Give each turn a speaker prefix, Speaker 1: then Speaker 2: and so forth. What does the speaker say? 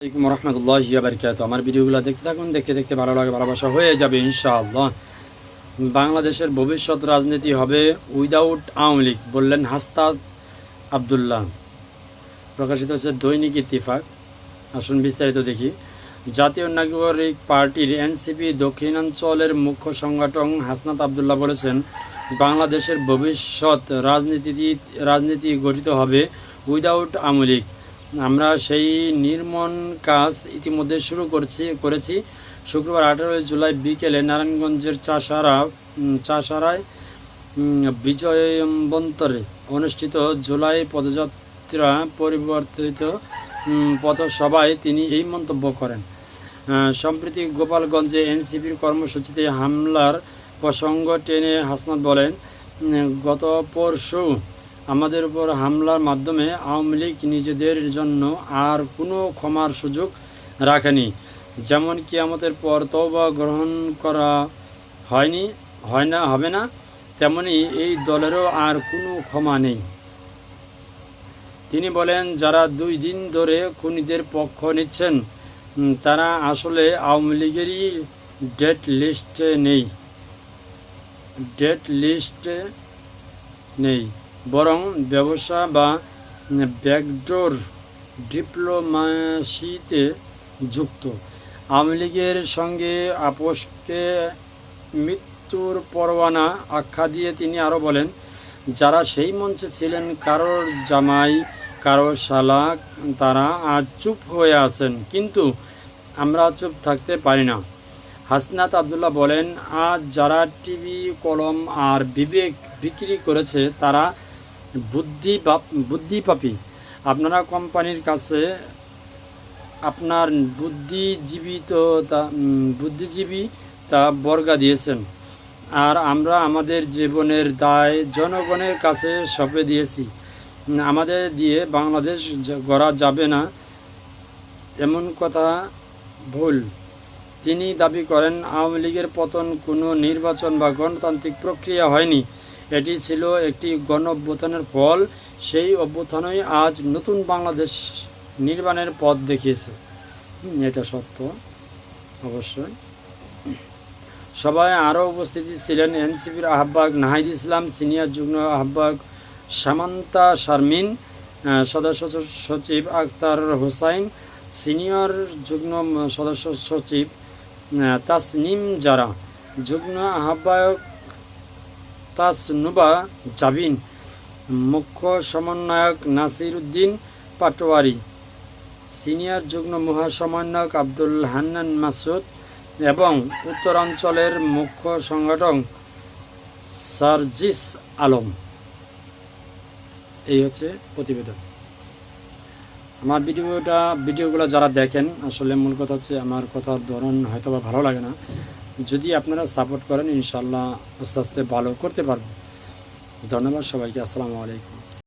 Speaker 1: আসসালামাইকুম রহমতুল্লাহ বারকাত আমার ভিডিওগুলো দেখতে থাকুন, দেখতে দেখতে ভালো লাগে, ভালোবাসা হয়ে যাবে ইনশাআল্লাহ। বাংলাদেশের ভবিষ্যৎ রাজনীতি হবে উইদাউট আওয়ামী লীগ, বললেন হাস্তাদ আবদুল্লাহ। প্রকাশিত হচ্ছে দৈনিক ইত্তিফাক। আসুন বিস্তারিত দেখি। জাতীয় নাগরিক পার্টির এনসিপি দক্ষিণাঞ্চলের মুখ্য সংগঠন হাসনাত আবদুল্লাহ বলেছেন, বাংলাদেশের ভবিষ্যৎ রাজনীতি রাজনীতি গঠিত হবে উইদাউট আওয়ামী লীগ। আমরা সেই নির্মণ কাজ ইতিমধ্যে শুরু করছি করেছি। শুক্রবার আঠারোই জুলাই বিকেলে নারায়ণগঞ্জের চাষারা চাষারায় উম, বিজয়বন্তরে অনুষ্ঠিত জুলাই পদযাত্রা পরিবর্তিত পথসভায় তিনি এই মন্তব্য করেন। সম্প্রতি গোপালগঞ্জে এনসিপির কর্মসূচিতে হামলার প্রসঙ্গ টেনে হাসনাত বলেন গত পরশু আমাদের উপর হামলার মাধ্যমে আওয়ামী লীগ নিজেদের জন্য আর কোনো ক্ষমার সুযোগ রাখেনি। যেমন কিয়ামতের পর তওবা গ্রহণ করা হয়নি, হয় না, হবে না, তেমনি এই দলেরও আর কোনো ক্ষমা নেই। তিনি বলেন, যারা দুই দিন ধরে খুনিদের পক্ষ নিচ্ছেন তারা আসলে আওয়ামী লীগেরই ডেট লিস্টে নেই। ডেট লিস্টে নেই। বরং ব্যবসা বা ব্যাকডোর ডিপ্লোমাসিতে যুক্ত। আওয়ামী লীগের সঙ্গে আপোষকে মৃত্যুর পরোয়ানা আখ্যা দিয়ে তিনি আরও বলেন, যারা সেই মঞ্চে ছিলেন, কারোর জামাই কারোর শালা, তারা আজ চুপ হয়ে আছেন। কিন্তু আমরা চুপ থাকতে পারি না। হাসনাত আবদুল্লাহ বলেন, আজ যারা টিভি, কলম আর বিবেক বিক্রি করেছে, তারা বুদ্ধি বুদ্ধিপাপী আপনারা কোম্পানির কাছে আপনার বুদ্ধিজীবিততা উম, বুদ্ধিজীবী তা বর্গা দিয়েছেন। আর আমরা আমাদের জীবনের দায় জনগণের কাছে সঁপে দিয়েছি। আমাদের দিয়ে বাংলাদেশ গড়া যাবে না এমন কথা ভুল। তিনি দাবি করেন আওয়ামী লীগের পতন কোনো নির্বাচন বা গণতান্ত্রিক প্রক্রিয়া হয়নি। এটি ছিল একটি গণ অভ্যুত্থানের ফল। সেই অভ্যুত্থানই আজ নতুন বাংলাদেশ নির্মাণের পথ দেখিয়েছে। এটা সত্য। অবশ্যই। সবাই আরও উপস্থিতি ছিলেন এনসিপির আহ্বায়ক নাহিদ ইসলাম, সিনিয়র যুগ্ম আহ্বায়ক সামান্তা শারমিন সদস্য সচিব আখতার হোসাইন, সিনিয়র যুগ্ম সদস্য সচিব তাসনিম জারা, যুগ্ম আহ্বায়ক তাসনুবা জাবিন, মুখ্য সমন্বয়ক নাসির উদ্দিন পাটোয়ারি, সিনিয়র যুগ্ম মহাসমন্বয়ক আব্দুল হান্নান মাসুদ এবং উত্তরাঞ্চলের মুখ্য সংগঠক সার্জিস আলম। এই হচ্ছে প্রতিবেদন। আমার ভিডিওটা ভিডিওগুলো যারা দেখেন, আসলে মূল কথা হচ্ছে আমার কথার ধরন হয়তো ভালো লাগে না। যদি আপনারা সাপোর্ট করেন ইনশাল্লাহ আস্তে আস্তে ভালো করতে পারব। ধন্যবাদ সবাইকে আসসালামু আলাইকুম।